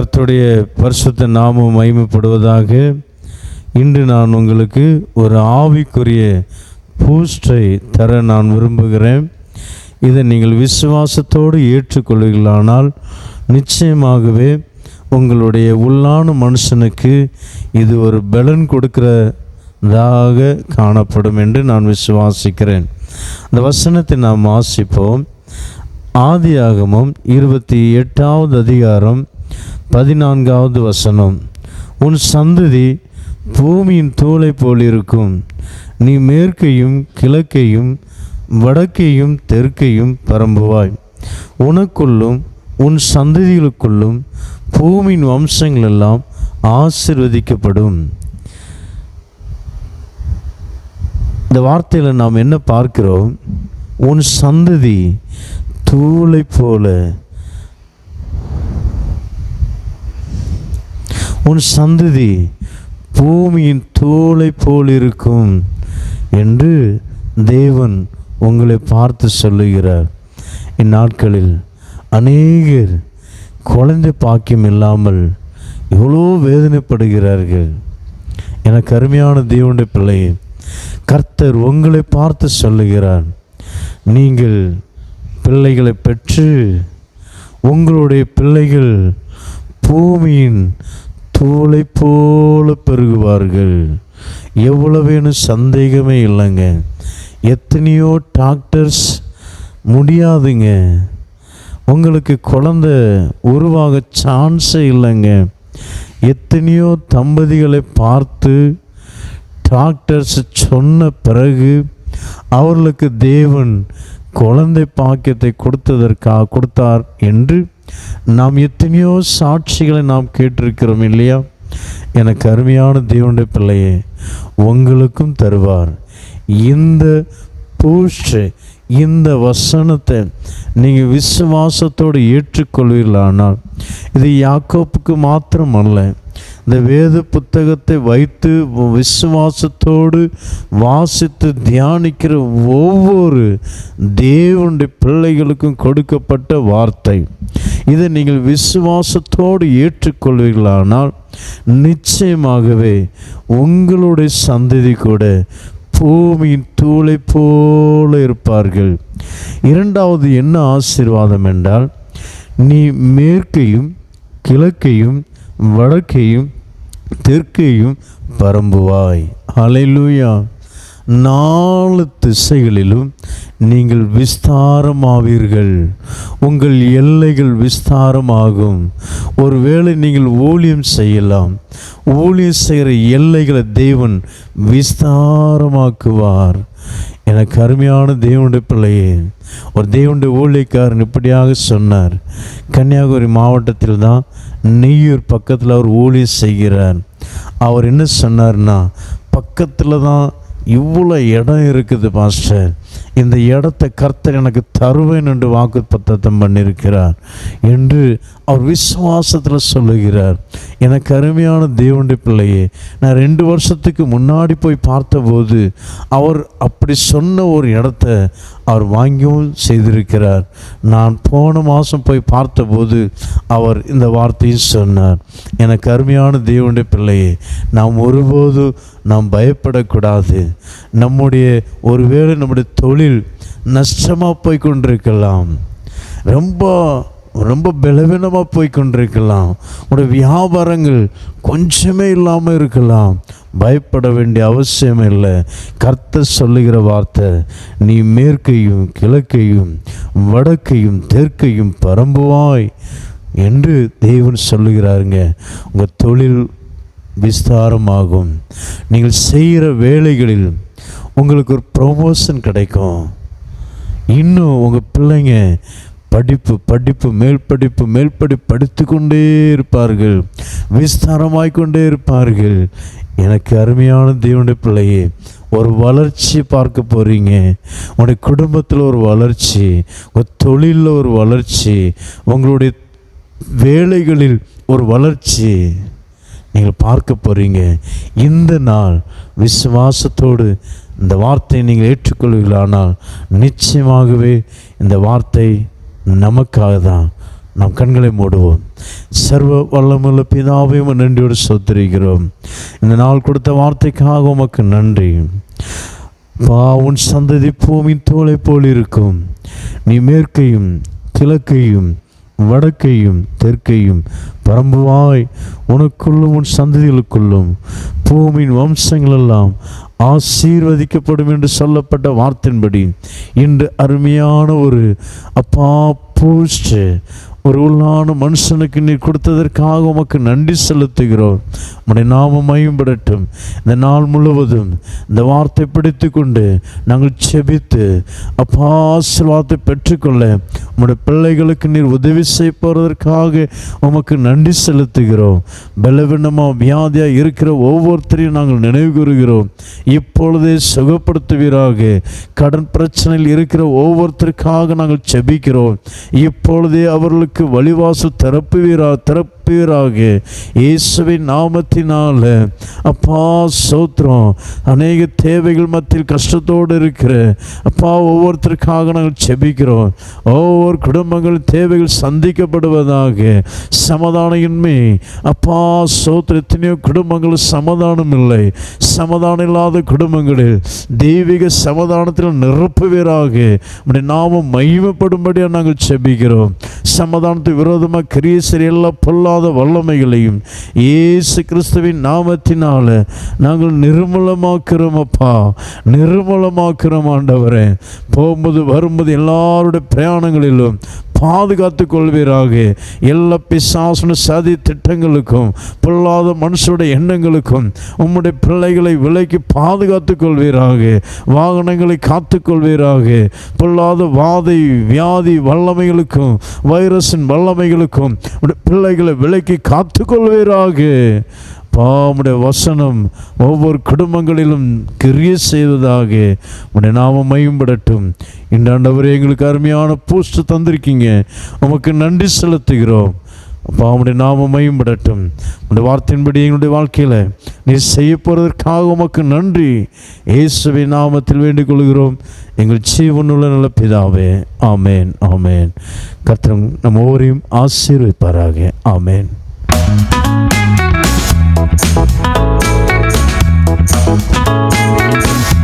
கர்த்தருடைய பரிசுத்த நாமம் மகிமைப்படுவதாக இன்று நான் உங்களுக்கு ஒரு ஆவிக்குரிய பூஸ்டை தர நான் விரும்புகிறேன். இதை நீங்கள் விசுவாசத்தோடு ஏற்றுக்கொள்வீர்களானால் நிச்சயமாகவே உங்களுடைய உள்ளான மனுஷனுக்கு இது ஒரு பலன் கொடுக்கிறதாக காணப்படும் என்று நான் விசுவாசிக்கிறேன். அந்த வசனத்தை நாம் வாசிப்போம். ஆதியாகமும் இருபத்தி எட்டாவது அதிகாரம் பதினான்காவது வசனம். உன் சந்ததி பூமியின் தூளை போல் இருக்கும் நீ மேற்கையும் கிழக்கையும் வடக்கையும் தெற்கையும் பரம்புவாய். உனக்குள்ளும் உன் சந்ததிகளுக்குள்ளும் பூமியின் வம்சங்கள் எல்லாம் ஆசிர்வதிக்கப்படும். இந்த வார்த்தையில் நாம் என்ன பார்க்கிறோம்? உன் சந்ததி தூளை போல உன் சந்ததி பூமியின் தோலை போல் இருக்கும் என்று தேவன் உங்களை பார்த்து சொல்லுகிறார். இந்நாட்களில் அநேகர் குழந்தை பாக்கியம் இல்லாமல் எவ்வளோ வேதனைப்படுகிறார்கள். எனக்கு அருமையான தேவனுடைய பிள்ளை கர்த்தர் உங்களை பார்த்து சொல்லுகிறார். நீங்கள் பிள்ளைகளை பெற்று உங்களுடைய பிள்ளைகள் பூமியின் தூளை போல பெருகுவார்கள். எவ்வளவேன்னு சந்தேகமே இல்லைங்க. எத்தனையோ டாக்டர்ஸ் முடியாதுங்க. உங்களுக்கு குழந்த உருவாக சான்ஸே இல்லைங்க. எத்தனையோ தம்பதிகளை பார்த்து டாக்டர்ஸ் சொன்ன பிறகு அவர்களுக்கு தேவன் குழந்தை பாக்கியத்தை கொடுத்ததற்காக கொடுத்தார் என்று நாம் எத்தனையோ சாட்சிகளை நாம் கேட்டிருக்கிறோம் இல்லையா? எனக்கு அருமையான தேவனுடைய பிள்ளையே உங்களுக்கும் தருவார். இந்த பூஷ்டு இந்த வசனத்தை நீங்கள் விசுவாசத்தோடு ஏற்றுக்கொள்வீர்களானால் இது யாக்கோப்புக்கு மாத்திரம் அல்ல இந்த வேத புத்தகத்தை வைத்து விசுவாசத்தோடு வாசித்து தியானிக்கிற ஒவ்வொரு தேவனுடைய பிள்ளைகளுக்கும் கொடுக்கப்பட்ட வார்த்தை. இதை நீங்கள் விசுவாசத்தோடு ஏற்றுக்கொள்வீர்களானால் நிச்சயமாகவே உங்களுடைய சந்ததி கூட பூமியின் தூளை போல இருப்பார்கள். இரண்டாவது என்ன ஆசீர்வாதம் என்றால் நீ மேற்கையும் கிழக்கையும் வடக்கையும் தெற்கையும் பரம்புவாய். அலைலூயா நாலு திசைகளிலும் நீங்கள் விஸ்தாரமாவீர்கள். உங்கள் எல்லைகள் விஸ்தாரமாகும். ஒருவேளை நீங்கள் ஊழியம் செய்யலாம். ஊழியம் செய்கிற எல்லைகளை தேவன் விஸ்தாரமாக்குவார். எனக்கு அருமையான தேவனுடைய பிள்ளையே ஒரு தேவனுடைய ஊழியக்காரன் இப்படியாக சொன்னார். கன்னியாகுமரி மாவட்டத்தில் தான் நெய்யூர் பக்கத்தில் அவர் ஊழியம் செய்கிறார். அவர் என்ன சொன்னார்னா பக்கத்தில் தான் இவ்வளோ இடம் இருக்குது பாஸ்டர் இந்த இடத்தை கர்த்தர் எனக்கு தருவேன் என்று வாக்கு பத்தத்தம் பண்ணியிருக்கிறார் என்று அவர் விசுவாசத்தில் சொல்லுகிறார். எனக்கு அருமையான தேவனுடைய பிள்ளையே நான் ரெண்டு வருஷத்துக்கு முன்னாடி போய் பார்த்தபோது அவர் அப்படி சொன்ன ஒரு இடத்த அவர் வாங்கியும் செய்திருக்கிறார். நான் போன மாதம் போய் பார்த்தபோது அவர் இந்த வார்த்தையும் சொன்னார். எனக்கு அருமையான தேவனுடைய பிள்ளையே நாம் ஒருபோது நாம் பயப்படக்கூடாது. நம்முடைய ஒருவேளை நம்முடைய தொழில் நஷ்டமாக போய் கொண்டிருக்கலாம் ரொம்ப ரொம்ப பலவீனமாக போய் கொண்டிருக்கலாம் உங்களுடைய வியாபாரங்கள் கொஞ்சமே இல்லாமல் இருக்கலாம். பயப்பட வேண்டிய அவசியம் இல்லை. கர்த்தர் சொல்லுகிற வார்த்தை நீ மேற்கையும் கிழக்கையும் வடக்கையும் தெற்கையும் பரம்புவாய் என்று தேவன் சொல்லுகிறாருங்க. உங்கள் தொழில் விஸ்தாரமாகும். நீங்கள் செய்கிற வேலைகளில் உங்களுக்கு ஒரு ப்ரொமோஷன் கிடைக்கும். இன்னும் உங்கள் பிள்ளைங்க படிப்பு படிப்பு மேல் படிப்பு மேல் படிப்பு படித்து கொண்டே இருப்பார்கள். விஸ்தாரமாய் கொண்டே இருப்பார்கள். எனக்கு அருமையான தேவனுடைய பிள்ளையே ஒரு வளர்ச்சி பார்க்க போகிறீங்க உங்களுடைய குடும்பத்தில் ஒரு வளர்ச்சி உங்கள் தொழிலில் ஒரு வளர்ச்சி உங்களுடைய வேலைகளில் ஒரு வளர்ச்சி நீங்கள் பார்க்க போகிறீங்க இந்த நாள் விசுவாசத்தோடு இந்த வார்த்தையை நீங்கள் ஏற்றுக்கொள்வீர்களானால் நிச்சயமாகவே இந்த வார்த்தை நமக்காக தான் நாம் கண்களை மூடுவோம். சர்வ வல்லமுள்ள பிதாவையும் நன்றியோடு சொத்திருக்கிறோம் இந்த நாள் கொடுத்த வார்த்தைக்காக உமக்கு நன்றி. பா உன் சந்ததி பூமியின் தோலை போல் இருக்கும். நீ மேற்கையும் கிழக்கையும் வடக்கையும் தெற்கையும் பரம்புவாய் உனக்குள்ளும் உன் சந்ததிகளுக்குள்ளும் பூமியின் வம்சங்களெல்லாம் ஆசீர்வதிக்கப்படும் என்று சொல்லப்பட்ட வார்த்தையின்படி இன்று அருமையான ஒரு அப்பா பூஸ்ட் ஒரு உள்ளான மனுஷனுக்கு நீர் கொடுத்ததற்காக உமக்கு நன்றி செலுத்துகிறோம். உடைய நாமம் மயம்படட்டும் இந்த நாள் முழுவதும் இந்த வார்த்தை பிடித்து கொண்டு நாங்கள் செபித்து அப்பா ஆசீர்வாதத்தை பெற்றுக்கொள்ள உம்முடைய பிள்ளைகளுக்கு நீர் உதவி செய்ய போகிறதற்காக உமக்கு நன்றி செலுத்துகிறோம். பலவீனமாக வியாதியாக இருக்கிற ஒவ்வொருத்தரையும் நாங்கள் நினைவு கூறுகிறோம். இப்பொழுதே சுகப்படுத்துவீராக. கடன் பிரச்சனையில் இருக்கிற ஒவ்வொருத்தருக்காக நாங்கள் செபிக்கிறோம். இப்பொழுதே அவர்களுக்கு வழிவாசல் திறப்புவீரா திறப்பீராக இயேசுவின் நாமத்தினால். அப்பா சோத்திரம் அநேக தேவைகள் மத்தியில் கஷ்டத்தோடு இருக்கிற அப்பா ஒவ்வொருத்தருக்காக நாங்கள் செபிக்கிறோம். ஒவ்வொரு குடும்பங்கள் தேவைகள் சந்திக்கப்படுவதாக சமாதானமின்மை. அப்பா சோத்திர எத்தனையோ குடும்பங்கள் சமாதானம் இல்லை சமாதானம் இல்லாத குடும்பங்களில் தெய்வீக சமாதானத்தில் நிரப்புவீராக. நாமம் மகிமைப்படும்படியாக நாங்கள் செபிக்கிறோம். சமாதானத்துக்கு விரோதமாக கிரியசரி சரியெல்லாம் பொல்லாத வல்லமைகளையும் இயேசு கிறிஸ்துவின் நாமத்தினால நாங்கள் நிர்மூலமாக்குறோம் அப்பா. நிர்மூலமாக்குறோம் ஆண்டவரே. போகும்போது வரும்போது எல்லாருடைய பிரயாணங்களிலும் பாதுகாத்து கொள்வீராக எல்லா பிசாசன சதி திட்டங்களுக்கும் பொல்லாத மனுஷருடைய எண்ணங்களுக்கும் உம்முடைய பிள்ளைகளை விலைக்கு பாதுகாத்து கொள்வீராக வாகனங்களை காத்து கொள்வீராக பொல்லாத வாதை வியாதி வல்லமைகளுக்கும் வைரஸின் வல்லமைகளுக்கும் பிள்ளைகளை விலைக்கு காத்து கொள்வீராக பாமுடைய வசனம் ஒவ்வொரு குடும்பங்களிலும் கிரிய செய்வதாக உடைய நாமம் மையம்படட்டும் இந்த எங்களுக்கு அருமையான பூஸ்ட் தந்திருக்கீங்க. உமக்கு நன்றி செலுத்துகிறோம். பாமுடைய நாமம் மையம்படட்டும் உடைய வார்த்தையின்படி எங்களுடைய வாழ்க்கையில் நீ செய்ய போகிறதற்காக உமக்கு நன்றி. இயேசுவை நாமத்தில் வேண்டிக் கொள்கிறோம் எங்கள் ஜீவனுள்ள நல்ல பிதாவே ஆமேன் ஆமேன். கர்த்தர் நம்ம ஒவ்வொரையும் ஆசீர்வைப்பாராக ஆமேன். Thank